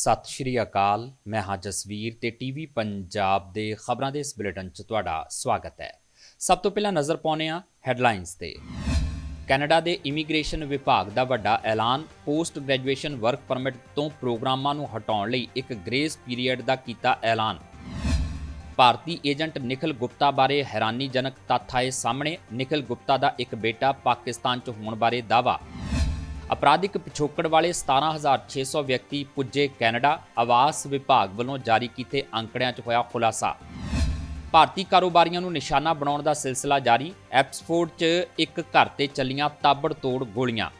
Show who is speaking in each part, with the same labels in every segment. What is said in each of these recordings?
Speaker 1: ਸਤਿ ਸ਼੍ਰੀ ਅਕਾਲ। ਮੈਂ ਹਾਂ ਜਸਵੀਰ ਤੇ ਟੀਵੀ ਪੰਜਾਬ ਦੇ ਖਬਰਾਂ ਦੇ ਇਸ ਬੁਲੇਟਿਨ 'ਚ ਤੁਹਾਡਾ ਸਵਾਗਤ ਹੈ। ਸਭ ਤੋਂ ਪਹਿਲਾਂ ਨਜ਼ਰ ਪਾਉਂਦੇ ਹਾਂ ਹੈਡਲਾਈਨਸ ਤੇ। ਕੈਨੇਡਾ ਦੇ ਇਮੀਗ੍ਰੇਸ਼ਨ ਵਿਭਾਗ ਦਾ ਵੱਡਾ ਐਲਾਨ ਪੋਸਟ ਗ੍ਰੈਜੂਏਸ਼ਨ ਵਰਕ ਪਰਮਿਟ ਤੋਂ ਪ੍ਰੋਗਰਾਮਾਂ ਨੂੰ ਹਟਾਉਣ ਲਈ ਇੱਕ ਗ੍ਰੇਸ ਪੀਰੀਅਡ ਦਾ ਕੀਤਾ ਐਲਾਨ। ਭਾਰਤੀ ਏਜੰਟ ਨਿਖਿਲ ਗੁਪਤਾ ਬਾਰੇ ਹੈਰਾਨੀਜਨਕ ਤੱਥ ਆਏ ਸਾਹਮਣੇ। ਨਿਖਿਲ ਗੁਪਤਾ ਦਾ ਇੱਕ ਬੇਟਾ ਪਾਕਿਸਤਾਨ 'ਚ ਹੋਣ ਬਾਰੇ ਦਾਅਵਾ ਅਪਰਾਧਿਕ ਪਿਛੋਕੜ ਵਾਲੇ 17600 ਵਿਅਕਤੀ ਪੁੱਜੇ ਕੈਨੇਡਾ, ਆਵਾਸ ਵਿਭਾਗ ਵੱਲੋਂ ਜਾਰੀ ਕੀਤੇ ਅੰਕੜਿਆਂ 'ਚ ਹੋਇਆ ਖੁਲਾਸਾ। ਭਾਰਤੀ ਕਾਰੋਬਾਰੀਆਂ ਨੂੰ ਨਿਸ਼ਾਨਾ ਬਣਾਉਣ ਦਾ ਸਿਲਸਿਲਾ ਜਾਰੀ, ਐਪਸਫੋਰਡ 'ਚ ਇੱਕ ਘਰ ਤੇ ਚੱਲੀਆਂ ਤਾਬੜਤੋੜ ਗੋਲੀਆਂ।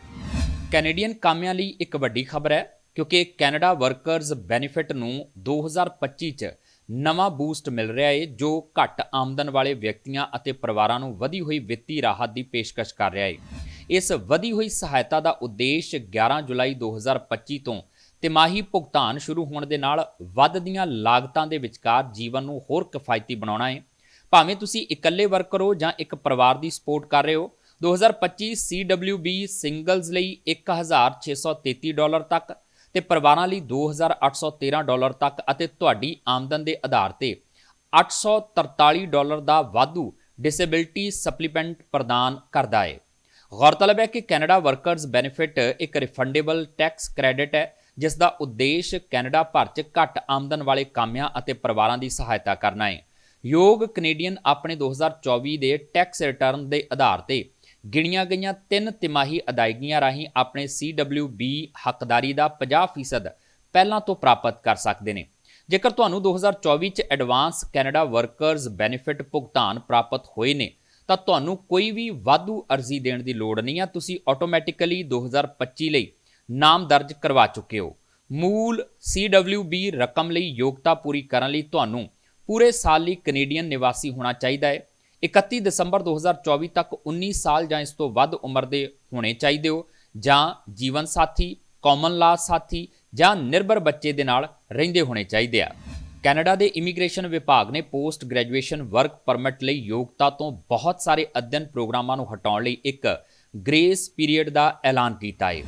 Speaker 1: ਕੈਨੇਡੀਅਨ ਕਾਮਿਆਂ ਲਈ ਇੱਕ ਵੱਡੀ ਖਬਰ ਹੈ, ਕਿਉਂਕਿ ਕੈਨੇਡਾ ਵਰਕਰਜ਼ ਬੈਨੀਫਿਟ ਨੂੰ 2025 'ਚ ਨਵਾਂ ਬੂਸਟ ਮਿਲ ਰਿਹਾ ਹੈ ਜੋ ਘੱਟ ਆਮਦਨ ਵਾਲੇ ਵਿਅਕਤੀਆਂ ਅਤੇ ਪਰਿਵਾਰਾਂ ਨੂੰ ਵਧੀ ਹੋਈ ਵਿੱਤੀ ਰਾਹਤ ਦੀ ਪੇਸ਼ਕਸ਼ ਕਰ ਰਿਹਾ ਹੈ ਇਸ ਵਧੀ ਹੋਈ ਸਹਾਇਤਾ ਦਾ ਉਦੇਸ਼ 11 ਜੁਲਾਈ 2025 ਤੋਂ ਤਿਮਾਹੀ ਭੁਗਤਾਨ ਸ਼ੁਰੂ ਹੋਣ ਦੇ ਨਾਲ ਵੱਧਦੀਆਂ ਲਾਗਤਾਂ ਦੇ ਵਿਚਕਾਰ ਜੀਵਨ ਨੂੰ ਹੋਰ ਕਿਫਾਇਤੀ ਬਣਾਉਣਾ ਹੈ। ਭਾਵੇਂ ਤੁਸੀਂ ਇਕੱਲੇ ਵਰਕਰ ਹੋ ਜਾਂ ਇੱਕ ਪਰਿਵਾਰ ਦੀ ਸਪੋਰਟ ਕਰ ਰਹੇ ਹੋ 2025 CWB ਸਿੰਗਲਜ਼ ਲਈ 1633 ਡਾਲਰ ਤੱਕ ਤੇ ਪਰਿਵਾਰਾਂ ਲਈ 2813 ਡਾਲਰ ਤੱਕ ਅਤੇ ਤੁਹਾਡੀ ਆਮਦਨ ਦੇ ਆਧਾਰ ਤੇ 843 ਡਾਲਰ ਦਾ ਵਾਧੂ ਡਿਸੇਬਿਲਟੀ ਸਪਲੀਮੈਂਟ ਪ੍ਰਦਾਨ ਕਰਦਾ ਹੈ। ਗੌਰਤਲਬ ਹੈ ਕਿ ਕੈਨੇਡਾ ਵਰਕਰਜ਼ ਬੈਨੀਫਿਟ ਇੱਕ ਰਿਫੰਡੇਬਲ ਟੈਕਸ ਕ੍ਰੈਡਿਟ ਹੈ, ਜਿਸ ਦਾ ਉਦੇਸ਼ ਕੈਨੇਡਾ ਭਰ 'ਚ ਘੱਟ ਆਮਦਨ ਵਾਲੇ ਕਾਮਿਆਂ ਅਤੇ ਪਰਿਵਾਰਾਂ ਦੀ ਸਹਾਇਤਾ ਕਰਨਾ ਹੈ। ਯੋਗ ਕੈਨੇਡੀਅਨ ਆਪਣੇ 2024 ਦੇ ਟੈਕਸ ਰਿਟਰਨ ਦੇ ਆਧਾਰ ਤੇ ਗਿਣੀਆਂ ਗਈਆਂ ਤਿੰਨ ਤਿਮਾਹੀ ਅਦਾਇਗੀਆਂ ਰਾਹੀਂ ਆਪਣੇ CWB ਹੱਕਦਾਰੀ ਦਾ 50% ਪਹਿਲਾਂ ਤੋਂ ਪ੍ਰਾਪਤ ਕਰ ਸਕਦੇ ਨੇ। ਜੇਕਰ ਤੁਹਾਨੂੰ 2024 ਚ ਐਡਵਾਂਸ ਕੈਨੇਡਾ ਵਰਕਰਜ਼ ਬੈਨੀਫਿਟ ਭੁਗਤਾਨ ਪ੍ਰਾਪਤ ਹੋਏ ਨੇ ਤਾਂ ਤੁਹਾਨੂੰ ਕੋਈ ਵੀ ਵਾਧੂ ਅਰਜ਼ੀ ਦੇਣ ਦੀ ਲੋੜ ਨਹੀਂ ਆ। ਤੁਸੀਂ ਆਟੋਮੈਟਿਕਲੀ 2025 ਲਈ ਨਾਮ ਦਰਜ ਕਰਵਾ ਚੁੱਕੇ ਹੋ। ਮੂਲ CWB ਰਕਮ ਲਈ ਯੋਗਤਾ ਪੂਰੀ ਕਰਨ ਲਈ ਤੁਹਾਨੂੰ ਪੂਰੇ ਸਾਲ ਲਈ ਕੈਨੇਡੀਅਨ ਨਿਵਾਸੀ ਹੋਣਾ ਚਾਹੀਦਾ ਹੈ। 31 ਦਸੰਬਰ 2024 ਤੱਕ 19 ਸਾਲ ਜਾਂ ਇਸ ਤੋਂ ਵੱਧ ਉਮਰ ਦੇ ਹੋਣੇ ਚਾਹੀਦੇ ਹੋ ਜਾਂ ਜੀਵਨ ਸਾਥੀ ਕਾਮਨ ਲਾ ਸਾਥੀ ਜਾਂ ਨਿਰਭਰ ਬੱਚੇ ਦੇ ਨਾਲ ਰਹਿੰਦੇ ਹੋਣੇ ਚਾਹੀਦੇ ਆ। ਕੈਨੇਡਾ ਦੇ ਇਮੀਗ੍ਰੇਸ਼ਨ ਵਿਭਾਗ ਨੇ ਪੋਸਟ ਗ੍ਰੈਜੂਏਸ਼ਨ ਵਰਕ ਪਰਮਿਟ ਲਈ ਯੋਗਤਾ ਤੋਂ ਬਹੁਤ ਸਾਰੇ ਅਧਿਐਨ ਪ੍ਰੋਗਰਾਮਾਂ ਨੂੰ ਹਟਾਉਣ ਲਈ ਇੱਕ ਗ੍ਰੇਸ ਪੀਰੀਅਡ ਦਾ ਐਲਾਨ ਕੀਤਾ ਹੈ।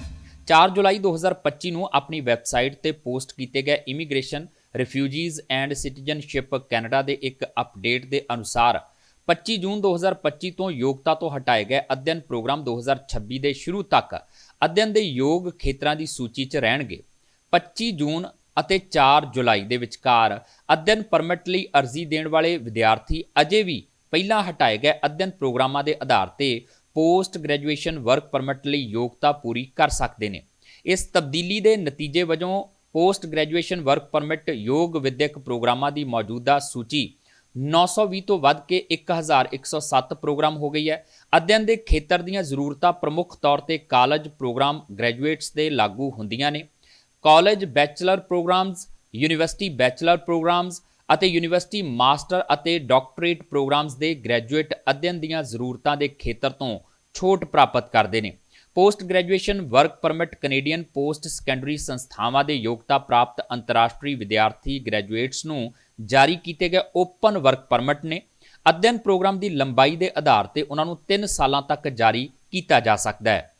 Speaker 1: 4 ਜੁਲਾਈ 2025 ਨੂੰ ਆਪਣੀ ਵੈਬਸਾਈਟ ਤੇ ਪੋਸਟ ਕੀਤੇ ਗਏ immigration, refugees and citizenship Canada ਦੇ ਇੱਕ ਅਪਡੇਟ ਦੇ ਅਨੁਸਾਰ 25 ਜੂਨ 2025 ਤੋਂ ਯੋਗਤਾ ਤੋਂ ਹਟਾਏ ਗਏ ਅਧਿਐਨ ਪ੍ਰੋਗਰਾਮ 2026 ਦੇ ਸ਼ੁਰੂ ਤੱਕ ਅਧਿਐਨ ਦੇ ਯੋਗ ਖੇਤਰਾਂ ਦੀ ਸੂਚੀ 'ਚ ਰਹਿਣਗੇ। 25 ਜੂਨ ਅਤੇ 4 ਜੁਲਾਈ ਦੇ ਵਿਚਕਾਰ ਅਧਿਐਨ ਪਰਮਿਟ ਲਈ ਅਰਜ਼ੀ ਦੇਣ ਵਾਲੇ ਵਿਦਿਆਰਥੀ ਅਜੇ ਵੀ ਪਹਿਲਾਂ ਹਟਾਏ ਗਏ ਅਧਿਐਨ ਪ੍ਰੋਗਰਾਮਾਂ ਦੇ ਆਧਾਰ ਤੇ ਪੋਸਟ ਗ੍ਰੈਜੂਏਸ਼ਨ ਵਰਕ ਪਰਮਿਟ ਲਈ ਯੋਗਤਾ ਪੂਰੀ ਕਰ ਸਕਦੇ ਨੇ। ਇਸ ਤਬਦੀਲੀ ਦੇ ਨਤੀਜੇ ਵਜੋਂ ਪੋਸਟ ਗ੍ਰੈਜੂਏਸ਼ਨ ਵਰਕ ਪਰਮਿਟ ਯੋਗ ਵਿਦਿਅਕ ਪ੍ਰੋਗਰਾਮਾਂ ਦੀ ਮੌਜੂਦਾ ਸੂਚੀ 920 ਤੋਂ ਵੱਧ ਕੇ 1107 ਪ੍ਰੋਗਰਾਮ ਹੋ ਗਈ ਹੈ। ਅਧਿਐਨ ਦੇ ਖੇਤਰ ਦੀਆਂ ਜ਼ਰੂਰਤਾਂ ਪ੍ਰਮੁੱਖ ਤੌਰ ਤੇ ਕਾਲਜ ਪ੍ਰੋਗਰਾਮ ਗ੍ਰੈਜੂਏਟਸ ਦੇ ਲਾਗੂ ਹੁੰਦੀਆਂ ਨੇ। College bachelor programs, university bachelor programs ਅਤੇ ਯੂਨੀਵਰਸਿਟੀ ਮਾਸਟਰ ਅਤੇ ਡਾਕਟਰੇਟ ਪ੍ਰੋਗਰਾਮਸ ਦੇ ਗ੍ਰੈਜੂਏਟ ਅਧਿਐਨ ਦੀਆਂ ਜ਼ਰੂਰਤਾਂ ਦੇ ਖੇਤਰ ਤੋਂ ਛੋਟ ਪ੍ਰਾਪਤ ਕਰਦੇ ਨੇ। Post graduation work permit Canadian post secondary ਸੰਸਥਾਵਾਂ ਦੇ ਯੋਗਤਾ ਪ੍ਰਾਪਤ ਅੰਤਰਰਾਸ਼ਟਰੀ ਵਿਦਿਆਰਥੀ ਗ੍ਰੈਜੂਏਟਸ ਨੂੰ ਜਾਰੀ ਕੀਤੇ ਗਏ ਓਪਨ ਵਰਕ ਪਰਮਿਟ ਨੇ। ਅਧਿਐਨ ਪ੍ਰੋਗਰਾਮ ਦੀ ਲੰਬਾਈ ਦੇ ਆਧਾਰ ਤੇ ਉਹਨਾਂ ਨੂੰ 3 ਸਾਲਾਂ ਤੱਕ ਜਾਰੀ ਕੀਤਾ ਜਾ ਸਕਦਾ ਹੈ।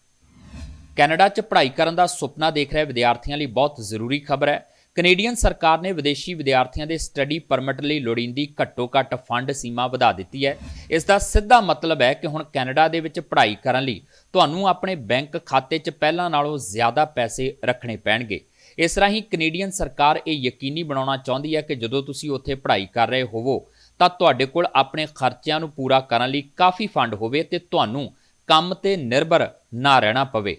Speaker 1: ਕੈਨੇਡਾ 'ਚ ਪੜ੍ਹਾਈ ਕਰਨ ਦਾ ਸੁਪਨਾ ਦੇਖ ਰਹੇ ਵਿਦਿਆਰਥੀਆਂ ਲਈ ਬਹੁਤ ਜ਼ਰੂਰੀ ਖਬਰ ਹੈ। ਕੈਨੇਡੀਅਨ ਸਰਕਾਰ ਨੇ ਵਿਦੇਸ਼ੀ ਵਿਦਿਆਰਥੀਆਂ ਦੇ ਸਟੱਡੀ ਪਰਮਿਟ ਲਈ ਲੋੜੀਂਦੀ ਘੱਟੋ-ਘੱਟ ਫੰਡ ਸੀਮਾ ਵਧਾ ਦਿੱਤੀ ਹੈ। ਇਸ ਦਾ ਸਿੱਧਾ ਮਤਲਬ ਹੈ ਕਿ ਹੁਣ ਕੈਨੇਡਾ ਦੇ ਵਿੱਚ ਪੜ੍ਹਾਈ ਕਰਨ ਲਈ ਤੁਹਾਨੂੰ ਆਪਣੇ ਬੈਂਕ ਖਾਤੇ 'ਚ ਪਹਿਲਾਂ ਨਾਲੋਂ ਜ਼ਿਆਦਾ ਪੈਸੇ ਰੱਖਣੇ ਪੈਣਗੇ। ਇਸ ਰਾਹੀਂ ਕੈਨੇਡੀਅਨ ਸਰਕਾਰ ਇਹ ਯਕੀਨੀ ਬਣਾਉਣਾ ਚਾਹੁੰਦੀ ਹੈ ਕਿ ਜਦੋਂ ਤੁਸੀਂ ਉੱਥੇ ਪੜ੍ਹਾਈ ਕਰ ਰਹੇ ਹੋਵੋ, ਤਾਂ ਤੁਹਾਡੇ ਕੋਲ ਆਪਣੇ ਖਰਚਿਆਂ ਨੂੰ ਪੂਰਾ ਕਰਨ ਲਈ ਕਾਫੀ ਫੰਡ ਹੋਵੇ ਤੇ ਤੁਹਾਨੂੰ ਕੰਮ ਤੇ ਨਿਰਭਰ ਨਾ ਰਹਿਣਾ ਪਵੇ।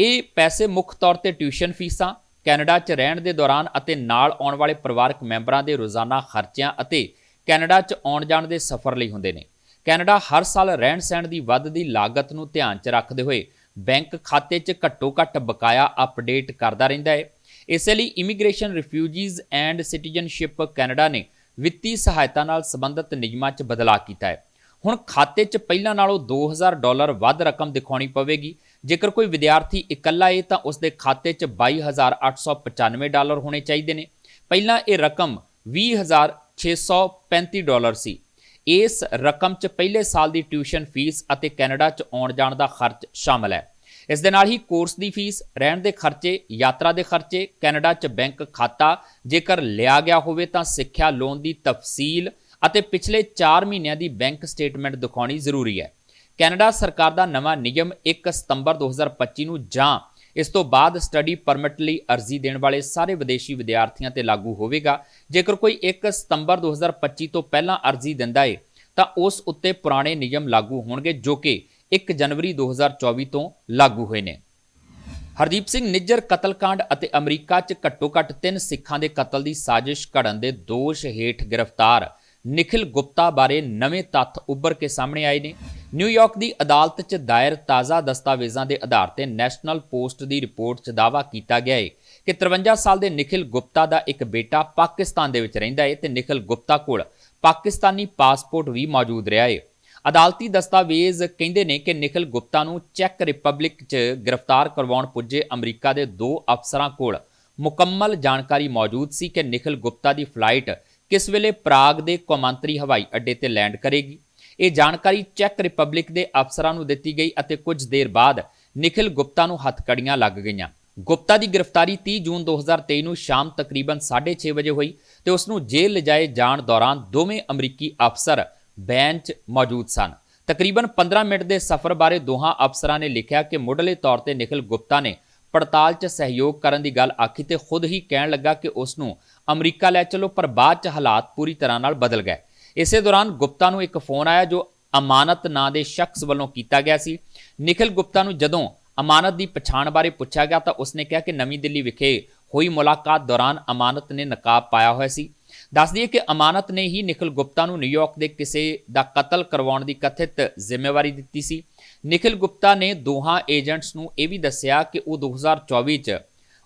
Speaker 1: ਇਹ ਪੈਸੇ ਮੁੱਖ ਤੌਰ ਤੇ ਟਿਊਸ਼ਨ ਫੀਸਾਂ, ਕੈਨੇਡਾ 'ਚ ਰਹਿਣ ਦੇ ਦੌਰਾਨ ਅਤੇ ਨਾਲ ਆਉਣ ਵਾਲੇ ਪਰਿਵਾਰਕ ਮੈਂਬਰਾਂ ਦੇ ਰੋਜ਼ਾਨਾ ਖਰਚਿਆਂ ਅਤੇ ਕੈਨੇਡਾ 'ਚ ਆਉਣ ਜਾਣ ਦੇ ਸਫ਼ਰ ਲਈ ਹੁੰਦੇ ਨੇ। ਕੈਨੇਡਾ ਹਰ ਸਾਲ ਰਹਿਣ ਸਹਿਣ ਦੀ ਵੱਧਦੀ ਲਾਗਤ ਨੂੰ ਧਿਆਨ 'ਚ ਰੱਖਦੇ ਹੋਏ ਬੈਂਕ ਖਾਤੇ 'ਚ ਘੱਟੋ-ਘੱਟ ਬਕਾਇਆ ਅਪਡੇਟ ਕਰਦਾ ਰਹਿੰਦਾ ਹੈ। ਇਸੇ ਲਈ immigration refugees and citizenship Canada ਨੇ ਵਿੱਤੀ ਸਹਾਇਤਾ ਨਾਲ ਸੰਬੰਧਿਤ ਨਿਯਮਾਂ 'ਚ ਬਦਲਾਅ ਕੀਤਾ ਹੈ। ਹੁਣ ਖਾਤੇ 'ਚ ਪਹਿਲਾਂ ਨਾਲੋਂ 2000 ਡਾਲਰ ਵੱਧ ਰਕਮ ਦਿਖਾਉਣੀ ਪਵੇਗੀ। ਜੇਕਰ ਕੋਈ ਵਿਦਿਆਰਥੀ ਇਕੱਲਾ ਏ ਤਾਂ ਉਸ ਦੇ ਖਾਤੇ 'ਚ 22895 ਡਾਲਰ ਹੋਣੇ ਚਾਹੀਦੇ ਨੇ। ਪਹਿਲਾਂ ਇਹ ਰਕਮ 20635 ਡਾਲਰ ਸੀ। ਇਸ ਰਕਮ 'ਚ ਪਹਿਲੇ ਸਾਲ ਦੀ ਟਿਊਸ਼ਨ ਫੀਸ ਅਤੇ ਕੈਨੇਡਾ 'ਚ ਆਉਣ ਜਾਣ ਦਾ ਖਰਚ ਸ਼ਾਮਲ ਹੈ। ਇਸ ਦੇ ਨਾਲ ਹੀ ਕੋਰਸ ਦੀ ਫੀਸ, ਰਹਿਣ ਦੇ ਖਰਚੇ, ਯਾਤਰਾ ਦੇ ਖਰਚੇ, ਕੈਨੇਡਾ 'ਚ ਬੈਂਕ ਖਾਤਾ ਜੇਕਰ ਲਿਆ ਗਿਆ ਹੋਵੇ ਤਾਂ ਸਿੱਖਿਆ ਲੋਨ ਦੀ ਤਫਸੀਲ ਅਤੇ ਪਿਛਲੇ 4 ਮਹੀਨਿਆਂ ਦੀ ਬੈਂਕ ਸਟੇਟਮੈਂਟ ਦਿਖਾਉਣੀ ਜ਼ਰੂਰੀ ਹੈ। ਕੈਨੇਡਾ ਸਰਕਾਰ ਦਾ ਨਵਾਂ ਨਿਯਮ 1 ਸਤੰਬਰ 2025 ਨੂੰ ਜਾਂ ਇਸ ਤੋਂ ਬਾਅਦ ਸਟੱਡੀ ਪਰਮਿਟ ਲਈ ਅਰਜ਼ੀ ਦੇਣ ਵਾਲੇ ਸਾਰੇ ਵਿਦੇਸ਼ੀ ਵਿਦਿਆਰਥੀਆਂ ਤੇ ਲਾਗੂ ਹੋਵੇਗਾ। ਜੇਕਰ ਕੋਈ 1 ਸਤੰਬਰ 2025 ਤੋਂ ਪਹਿਲਾਂ ਅਰਜ਼ੀ ਦਿੰਦਾ ਹੈ ਤਾਂ ਉਸ ਉੱਤੇ ਪੁਰਾਣੇ ਨਿਯਮ ਲਾਗੂ ਹੋਣਗੇ ਜੋ ਕਿ 1 ਜਨਵਰੀ 2024 ਤੋਂ ਲਾਗੂ ਹੋਏ ਨੇ। ਹਰਦੀਪ ਸਿੰਘ, ਨਿੱਜਰ ਕਤਲकांड ਅਤੇ ਅਮਰੀਕਾ 'ਚ ਘੱਟੋ-ਘੱਟ ਤਿੰਨ ਸਿੱਖਾਂ ਦੇ ਕਤਲ ਦੀ ਸਾਜ਼ਿਸ਼ ਘੜਨ ਦੇ ਦੋਸ਼ ਹੇਠ ਗ੍ਰਿਫਤਾਰ ਨikhil ਗੁਪਤਾ ਬਾਰੇ ਨਵੇਂ ਤੱਥ ਉੱਭਰ ਕੇ ਸਾਹਮਣੇ ਆਏ ਨੇ। ਨਿਊਯਾਰਕ ਦੀ ਅਦਾਲਤ 'ਚ ਦਾਇਰ ਤਾਜ਼ਾ ਦਸਤਾਵੇਜ਼ਾਂ ਦੇ ਆਧਾਰ ਤੇ ਨੈਸ਼ਨਲ ਪੋਸਟ ਦੀ ਰਿਪੋਰਟ 'ਚ ਦਾਅਵਾ ਕੀਤਾ ਗਿਆ ਹੈ ਕਿ 53 ਸਾਲ ਦੇ ਨikhil ਗੁਪਤਾ ਦਾ ਇੱਕ ਬੇਟਾ ਪਾਕਿਸਤਾਨ ਦੇ ਵਿੱਚ ਰਹਿੰਦਾ ਹੈ ਤੇ ਨikhil ਗੁਪਤਾ ਕੋਲ ਪਾਕਿਸਤਾਨੀ ਪਾਸਪੋਰਟ ਵੀ ਮੌਜੂਦ ਰਿਹਾ ਹੈ ਅਦਾਲਤੀ ਦਸਤਾਵੇਜ਼ ਕਹਿੰਦੇ ਨੇ ਕਿ ਨikhil ਗੁਪਤਾ ਨੂੰ ਚੈੱਕ ਰਿਪਬਲਿਕ 'ਚ ਗ੍ਰਿਫਤਾਰ ਕਰਵਾਉਣ ਪੁੱਜੇ ਅਮਰੀਕਾ ਦੇ ਦੋ ਅਫਸਰਾਂ ਕੋਲ ਮੁਕੰਮਲ ਜਾਣਕਾਰੀ ਮੌਜੂਦ ਸੀ ਕਿ ਨikhil ਗੁਪਤਾ ਦੀ ਫਲਾਈਟ ਕਿਸ ਵੇਲੇ ਪ੍ਰਾਗ ਦੇ ਕੌਮਾਂਤਰੀ ਹਵਾਈ ਅੱਡੇ ਤੇ ਲੈਂਡ ਕਰੇਗੀ? ਇਹ ਜਾਣਕਾਰੀ ਚੈੱਕ ਰਿਪਬਲਿਕ ਦੇ ਅਫਸਰਾਂ ਨੂੰ ਦਿੱਤੀ ਗਈ ਅਤੇ ਕੁਝ ਦੇਰ ਬਾਅਦ ਨikhil ਗੁਪਤਾ ਨੂੰ ਹੱਥਕੜੀਆਂ ਲੱਗ ਗਈਆਂ। ਗੁਪਤਾ ਦੀ ਗ੍ਰਿਫਤਾਰੀ 30 ਜੂਨ 2023 ਨੂੰ ਸ਼ਾਮ ਤਕਰੀਬਨ 6:30 ਵਜੇ ਹੋਈ ਤੇ ਉਸ ਨੂੰ ਜੇਲ੍ਹ ਲਿਜਾਏ ਜਾਣ ਦੌਰਾਨ ਦੋਵੇਂ ਅਮਰੀਕੀ ਅਫਸਰ ਬੈਂਚ ਮੌਜੂਦ ਸਨ। ਤਕਰੀਬਨ 15 ਮਿੰਟ ਦੇ ਸਫ਼ਰ ਬਾਰੇ ਦੋਹਾਂ ਅਫਸਰਾਂ ਨੇ ਲਿਖਿਆ ਕਿ ਮੁੱਢਲੇ ਤੌਰ ਤੇ ਨikhil ਗੁਪਤਾ ਨੇ ਪੜਤਾਲ 'ਚ ਸਹਿਯੋਗ ਕਰਨ ਦੀ ਗੱਲ ਆਖੀ ਤੇ ਖੁਦ ਹੀ ਕਹਿਣ ਲੱਗਾ ਕਿ ਉਸ ਨੂੰ ਅਮਰੀਕਾ ਲੈ ਚਲੋ, ਪਰ ਬਾਅਦ 'ਚ ਹਾਲਾਤ ਪੂਰੀ ਤਰ੍ਹਾਂ ਨਾਲ ਬਦਲ ਗਏ। ਇਸੇ ਦੌਰਾਨ ਗੁਪਤਾ ਨੂੰ ਇੱਕ ਫੋਨ ਆਇਆ, ਜੋ ਅਮਾਨਤ ਨਾਂ ਦੇ ਸ਼ਖਸ ਵੱਲੋਂ ਕੀਤਾ ਗਿਆ ਸੀ। ਨikhil ਗੁਪਤਾ ਨੂੰ ਜਦੋਂ ਅਮਾਨਤ ਦੀ ਪਛਾਣ ਬਾਰੇ ਪੁੱਛਿਆ ਗਿਆ, ਤਾਂ ਉਸਨੇ ਕਿਹਾ ਕਿ ਨਵੀਂ ਦਿੱਲੀ ਵਿਖੇ ਹੋਈ ਮੁਲਾਕਾਤ ਦੌਰਾਨ ਅਮਾਨਤ ਨੇ ਨਕਾਬ ਪਾਇਆ ਹੋਇਆ ਸੀ। ਦੱਸ ਦਈਏ ਕਿ ਅਮਾਨਤ ਨੇ ਹੀ ਨikhil ਗੁਪਤਾ ਨੂੰ ਨਿਊਯਾਰਕ ਦੇ ਕਿਸੇ ਦਾ ਕਤਲ ਕਰਵਾਉਣ ਦੀ ਕਥਿਤ ਜ਼ਿੰਮੇਵਾਰੀ ਦਿੱਤੀ ਸੀ। ਨikhil ਗੁਪਤਾ ਨੇ ਦੋਹਾਂ ਏਜੰਟਸ ਨੂੰ ਇਹ ਵੀ ਦੱਸਿਆ ਕਿ ਉਹ 2024 ਚ